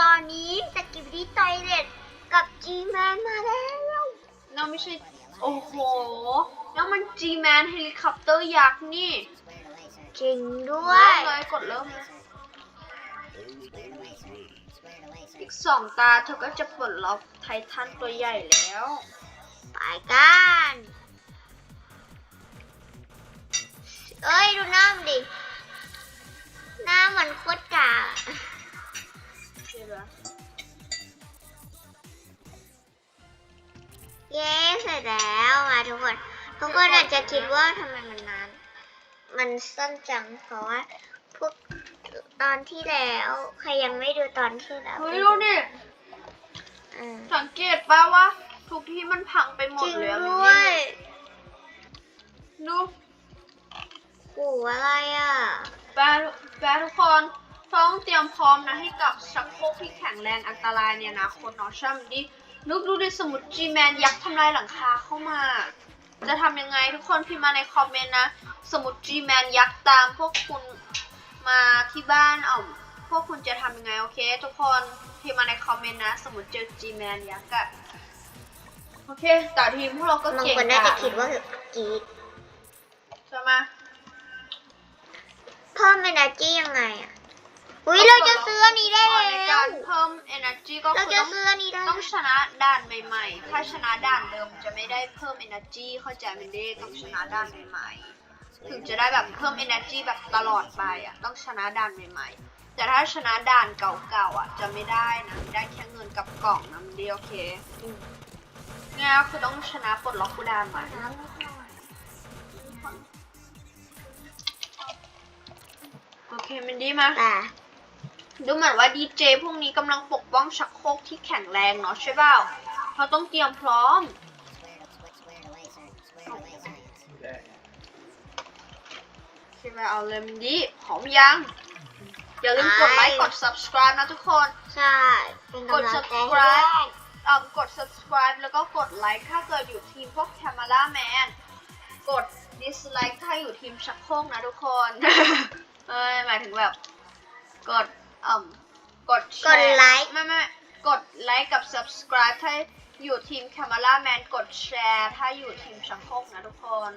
ตอนนี้สกิปดี้ไตเลตกับจีแมนมาแล้ว เราไม่ใช่ โอ้โห แล้วมัน G-Man เฮลิคอปเตอร์ยักษ์นี่จริงด้วเริ่ยมเลยกดเริ่มเลยอีกสองตาเธอก็จะปลดล็อกไททันตัวใหญ่แล้ว ไปกัน เอ้ย ดูหน้ามันดิ หน้าเหมือนโคตรกา เย้เสร็จแล้วมาทุกคน ทุกคนอาจจะคิดว่าทำไมมันนาน มันสั้นจัง เพราะว่าพวกตอนที่แล้วใครยังไม่ดูตอนที่แล้วเฮ้ยดูดิอืมสังเกตป่าว่าทุกที่มันพังไปหมจดริงเลยอะมันด้วยดูกูอะไรอะ แปลแปลทุกคนต้องเตรียมพร้อมนะให้กับชักโครกที่แข็งแรงอันตรายเนี่ยนะคนเนาะใช่ไหมดิ นึกดูดิสมุด G-Man ยักษ์ทำลายหลังคาเข้ามา จะทำยังไงทุกคนพิมพ์มาในคอมเมนต์นะ สมุด G-Man ยักษ์ตามพวกคุณมาที่บ้านเอาพวกคุณจะทำยังไงโอเค ทุกคนพิมพ์มาในคอมเมนต์นะ สมุดเจอ G-Man ยักษ์อะโอเคแต่ทีมพวกเราก็บางเก่งคนน่าจะอะคิดว่ากรีดใช่ไหมเพิ่มเอเนอร์จียังไงอะ อุ้ยเราจะซื้ออันนี้ได้อ๋อในแล้กาว รเพิ่ม energy ก็เราคือจะต้องซื้ออันนี้ได้ต้องชนะด่านใหม่ๆ ถ้าชนะด่านเดิมจะไม่ได้เพิ่ม energy เข้าใจไหมเด้ต้องชนะด่านใหม่ๆ ถึงจะได้แบบเพิ่ม energy แบบตลอดไปอะ ต้องชนะด่านใหม่ๆ แต่ถ้าชนะด่านเก่าๆอะจะไม่ได้นะได้แค่เงินกับกล่องนะมันดีโอเคเนี่ยก็คือต้องชนะปลดล็อกกูด่านใหม่โอเคมันดีมาแต่ ดูเหมือนว่าดีเจพวกนี้กำลังปกป้องชักโครกที่แข็งแรงเนาะใช่เปล่าเราต้องเตรียมพร้อม ใช่ไหมเอาเลยมันดีพร้อมยัง อย่าลืมกดไลค์กด subscribe นะทุกคน ใช่เป็นกำลังใจให้ subscribe ด้วยเอ่อกด subscribe แล้วก็กดไลค์ถ้าเกิดอยู่ทีมพวก camera man กด dislike ถ้าอยู่ทีมชักโครกนะทุกคน เอ้ยหมายถึงแบบ กด เอ่มกดแชกดร์ไลค์ไม่ไม่กดไลค์กับ subscribe ถ้าอยู่ทีม camera man กดแชร์ ถ้าอยู่ทีมชักโครกนะทุกคน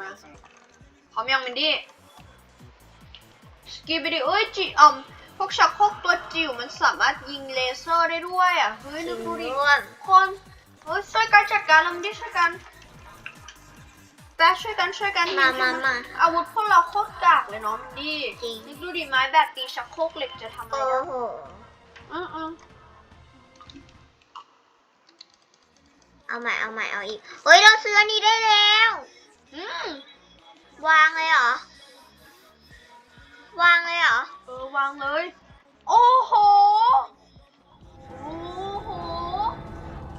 มาพร้อมยังมินดี้สกีบิดีเอ้ยจิอ่อมพวกชักโครกตัวจิ๋วมันสามารถยิงเลเซอร์ได้ด้วยอะ เฮ้ยจรินึงกดูดิด้วยคนเฮ้ยช่วยกันจัดการเราไม่ได้ช่วยกัน แป๊ะช่วยกันช่วยกันมามามาอาวุธพวกเราโคตรกากเลยเนาะมินดี้จริง นึกดูดิไม้แบบตีชักโครกเหล็กจะทำอะไรโอ้ได้โหอืออือเอาใหม่เอาใหม่เอาอีก เฮ้ยเราซื้ออันนี้ได้แล้ว อืมวางเลยเหรอ วางเลยเหรอ เออวางเลย โอ้โห โอ้โห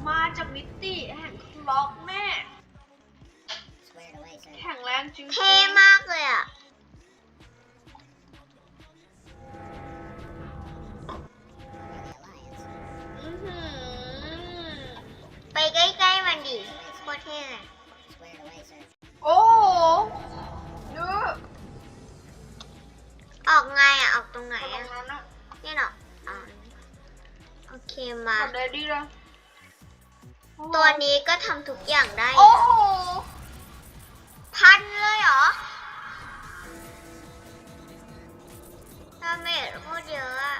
มาจากมิติแห่งคล็อกแม่แข็งแรงจริงๆ เท่มากเลยอะ อื้อหือไปใกล้ๆมันดิโคตรเท่เลยโอ้โหดูออกไงอะ ออกตรงไหนตรงอะนั้นอะนี่เหรออ่าโอเคมา ทำได้ดีเลยตัวนี้ก็ทำทุกอย่างได้ โอ้โห พันเลยเหรอดาเมจโคตรเยอะอะ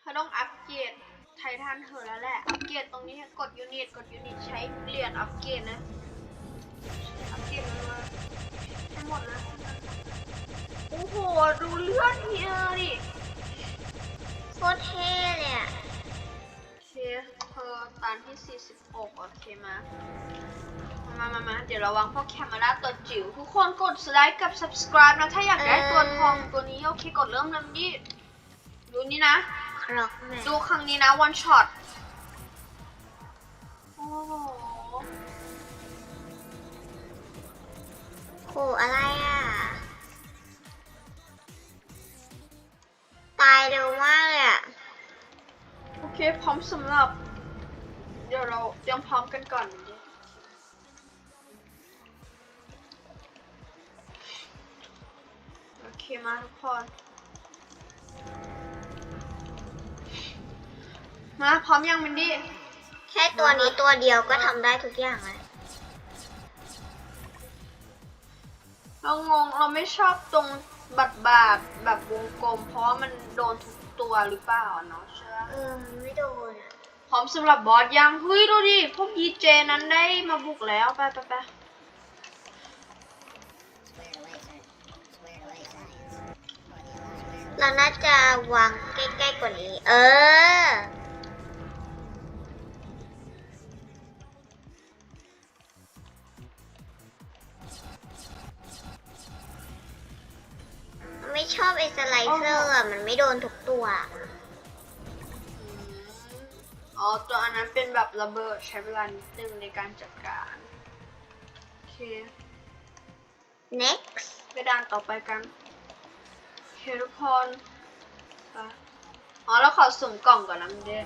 เขาต้องอัปเกรดไททันเธอแล้วแหละ อัปเกรดตรงนี้กดยูนิต กดยูนิตใช้เหรียญอัปเกรดนะ อัปเกรดมันมาให้หมดนะ โอ้โห ดูเลือดเฮียดิโคตรเท่เลยอะโอเคเธอตานที่ 46 โอเคมา มามามาเดี๋ยวระวังพวกแคมราตัวจิ๋วทุกคนกดไลค์กับ subscribe นะถ้าอยากได้ตัวทองตัวนี้โอเคกดเริ่มเลยดิดูนี่นะ ครอกแมนดูครั้งนี้นะ one shot โอ้โหโหอะไรอะ ตายเร็วมากเลยอะ โอเคพร้อมสำหรับ เดี๋ยวเราเตรียมพร้อมกันก่อน เคมาทุกคน มาพร้อมยังมินดี้ แค่ตัวนี้ตัวเดียวก็ทำได้ทุกอย่างเลยเรางงเราไม่ชอบตรงบัดบาดแบบวงกลม เพราะว่ามันโดนทุกตัวหรือเปล่าเนาะใช่ไหมเออมันไม่โดนอะพร้อมสำหรับบอสยังเฮ้ยดูดิพวกยีเจนั้นได้มาบุกแล้วไปไปไป เราน่าจะวางใกล้ๆกว่านี้ เออ ไม่ชอบไอ้สไลเซอร์อะมันไม่โดนทุกตัวอืมอ๋อ ตัวอันนั้นเป็นแบบระเบิดใช้เวลานิดนึงในการจัดการ โอเค next ไปด่านต่อไปกันโอ เคทุกคนไปอ๋อแล้วขอสุ่มกล่องก่อนนะมันเด้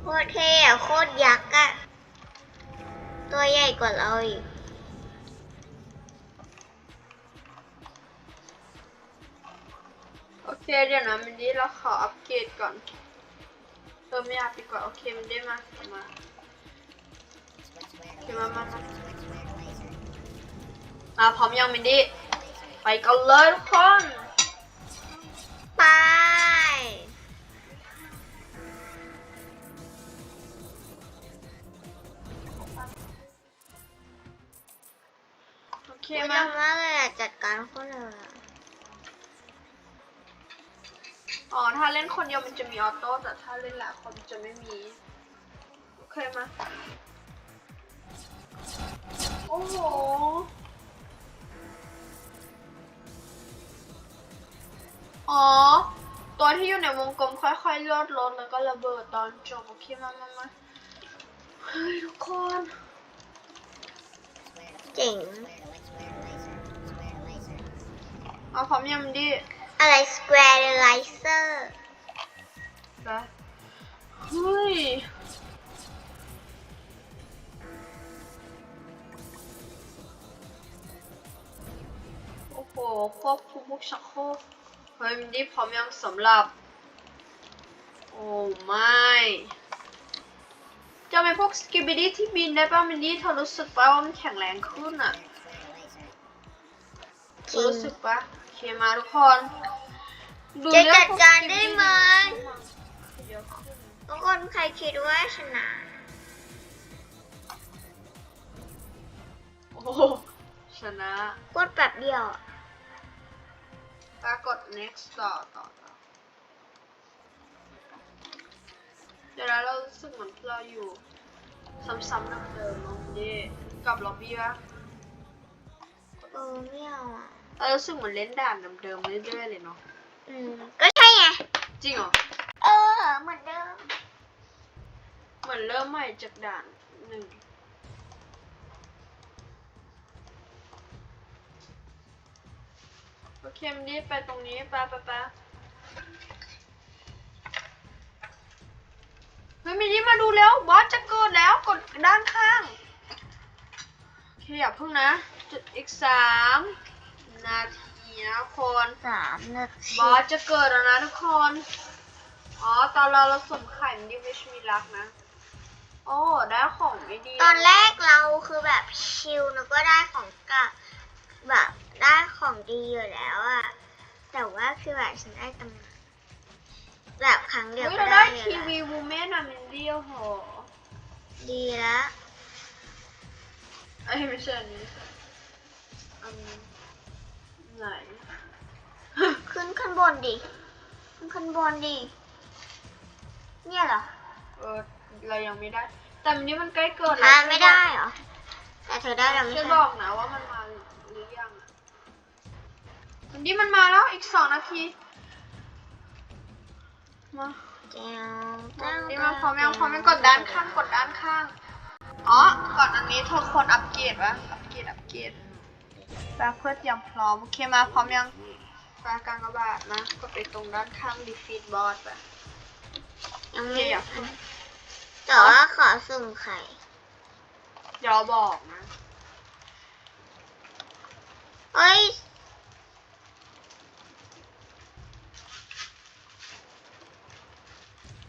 โคตรเท่อะโคตรยักษ์อะตัวใหญ่กว่าเราอีกโอเคเดี๋ยวนะมันดี้เราขออัปเกรดก่อนเออไม่อัพดีกว่า โอเคมันได้มาเอามา โอเคมามามาพร้อมยังมินดี้ ไปกันเลยทุกคน ไป โอเคมา มากเลยอะจัดการโคตรเลยอะอ๋อ ถ้าเล่นคนเดียวมันจะมีออโต้ แต่ถ้าเล่นหลายคนจะไม่มี โอเคมา โอ้โห อ๋อ ตัวที่อยู่ในวงกลมค่อยๆลดลดแล้วก็ระเบิดตอนจบโอเคมามามาเฮ้ยทุกคน เจ๋ง เอาพร้อมยังดิ อะไร square laser ไปเฮ้ย โอ้โหควบคุมพวกชักโครกเฮ้ยมันนี่พร้อมยังสำหรับ โอ้ไม่จะเป็นพวกสกิบิดี้ที่บินได้ป่ะมันนี่เธอรู้สึกป่ะว่ามันแข็งแรงขึ้นอะเธจริองรู้สึกป่ะโอเคมาทุกคนจะเรื่องจัดพวการได้ไหมเยอะขึ้นทุกคนใครคิดว่าชนะโอ้โหชนะกดแบบเดียวอะ ปรากฏ next ต่อต่อต่อเดี๋ยวแล้วเรารู้สึกเหมือนเราอยู่ซ้ำๆเดิมๆเนาะเย่กลับล็อบบี้ปะเออไม่เอาอะเรารู้สึกเหมือนเล่นด่านเดิมๆเรื่อยๆเลยเนาะอืมก็ใช่ไงจริงเหรอเออเหมือนเดิม เหมือนเริ่มใหม่จากด่านหนึ่งโอ เคมันดีไปตรงนี้ไปไปไปเฮ้ยมินดี้มาดูแล้วบอสจะเกิดแล้วกดด้านข้างโอเคอย่าเพิ่งนะ จุดอีกสามนาทีนะคนสามนาทีบอสจะเกิดแล้วนะทุกคน อ๋อ ตอนเราเราสวมไข่มันดิวิชมีรักนะ โอ้ได้ของไม่ดี ตอนแรกเราคือแบบชิลแล้วก็ได้ของกะแบบ ได้ของดีอยู่แล้วอะแต่ว่าคือแบบฉันได้ตำแหน่งแบบครั้งเดียวเฮ้ยก็เราได้ได้เลยทีละวีวูแมนอะมินเดียวโหดีแล้วเอ้ยไม่ใช่อันนี้อันไหน ขึ้นข้างบนดิขึ้นข้างบนดิเนี่ยเหรอเออเรายังไม่ได้ แต่มันนี้มันใกล้เกินอ่าแล้วไม่ได้เหรอแต่เธอได้แล้วไม่ช่วยใช่บอกนะว่ามันมาหรือยังอะ มันนี้มันมาแล้วอีกสองนาที มาแจ้วนี่มาพร้อมยังพร้อมยังกดด้านข้างกดด้านข้าง อ๋อ ก่อนอันนี้เธอควรอัปเกรดวะอัปเกรดอัปเกรดแปลเพื่อเตรียมพร้อมโอเคมาพร้อมยังปลากลางกระบาดนะกดไปตรงด้านข้าง defeat boss ไปยังโอเคไม่อย่าเพิ่งแต่ว่าขอสุ่มไข่เดี๋ยวดี๋ยวเราบอกนะเอ้ย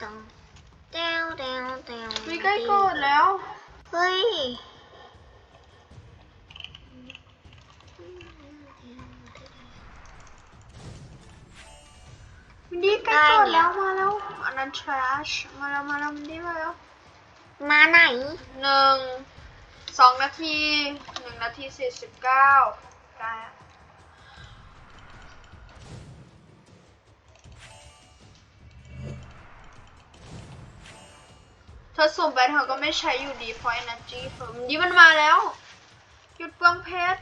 ต้องเต้วเต้วเต้วมีใกล้เกิดแล้ว เฮ้ยมินดี้ใกล้เกิดแล้วมาแล้วอันนั้น trash มาแล้วมาแล้วมินดี้มาแล้ว มาไหนหนึ่งสองนาทีหนึ่งนาทีสี่สิบเก้าได้ ธอส่งไปเธอก็ไม่ใช้อยู่ดีเพราะ energy เธอมินดี้มันมาแล้ว หยุดเปลืองเพชร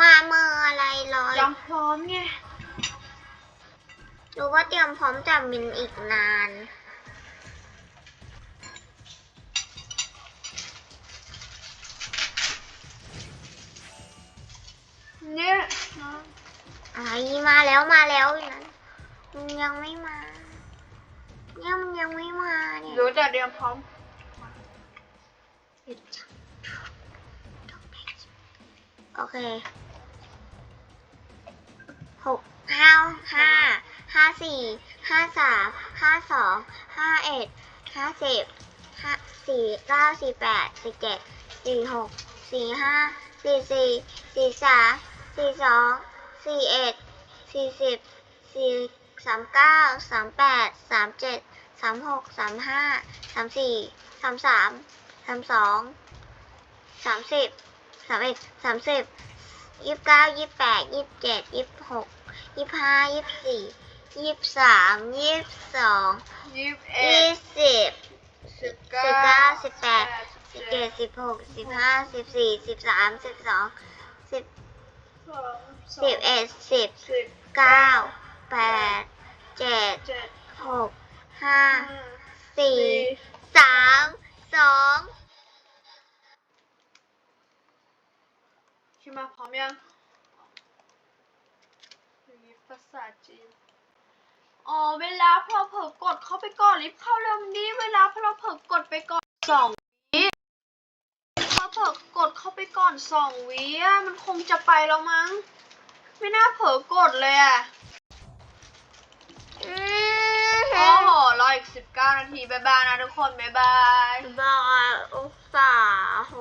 มาเมื่ออะไรเลยยังพร้อมไง รู้ว่าเตรียมพร้อมจะมินอีกนาน เนี่ยมันยังไม่มาเนี่ยรู้แต่เตรียมพร้อมโอเคหกห้าห้าห้าสี่ห้าสามห้าสองห้าเอ็ดห้าสิบห้าสี่เก้าสี่แปดสี่เจ็ดสี่หกสี่ห้าสี่สี่สี่สามสี่สองสี่เอ็ดสี่สิบสี่สามเก้าสามแปดสามเจ็ด สามหกสามห้าสามสี่สามสามสามสองสามสิบสามเอ็ดสามสิบยี่สิบเก้ายี่สิบแปดยี่สิบเจ็ดยี่สิบหกยี่สิบห้ายี่สิบสี่ยี่สิบสามยี่สิบสองยี่สิบเอ็ยี่ดสิบสิบสิบเก้าเก้าสิบแปดสิบเจ็ดสิบหกสิบห้าสิบสี่สิบสามสิบสองสิบสิบเอ็ดสิบสิบเก้าแปดเจ็ดเจ็ดหก ห้าสี่สามสองคิดมาพร้อมยังภาษาจีนอ๋อเวลาพอเผลอกดเข้าไปก่อนรีบเข้าเร็วนี้เวลาพอเราเผลอกดไปก่อนสองวิพอเผลอกดเข้าไปก่อนสองวิมันคงจะไปแล้วมั้ง ไม่น่าเผลอกดเลยอะ โอ้โหรออีกสิบเก้านาที บ๊ายบายนะทุกคน บ๊ายบาย บายอุตสาห์โห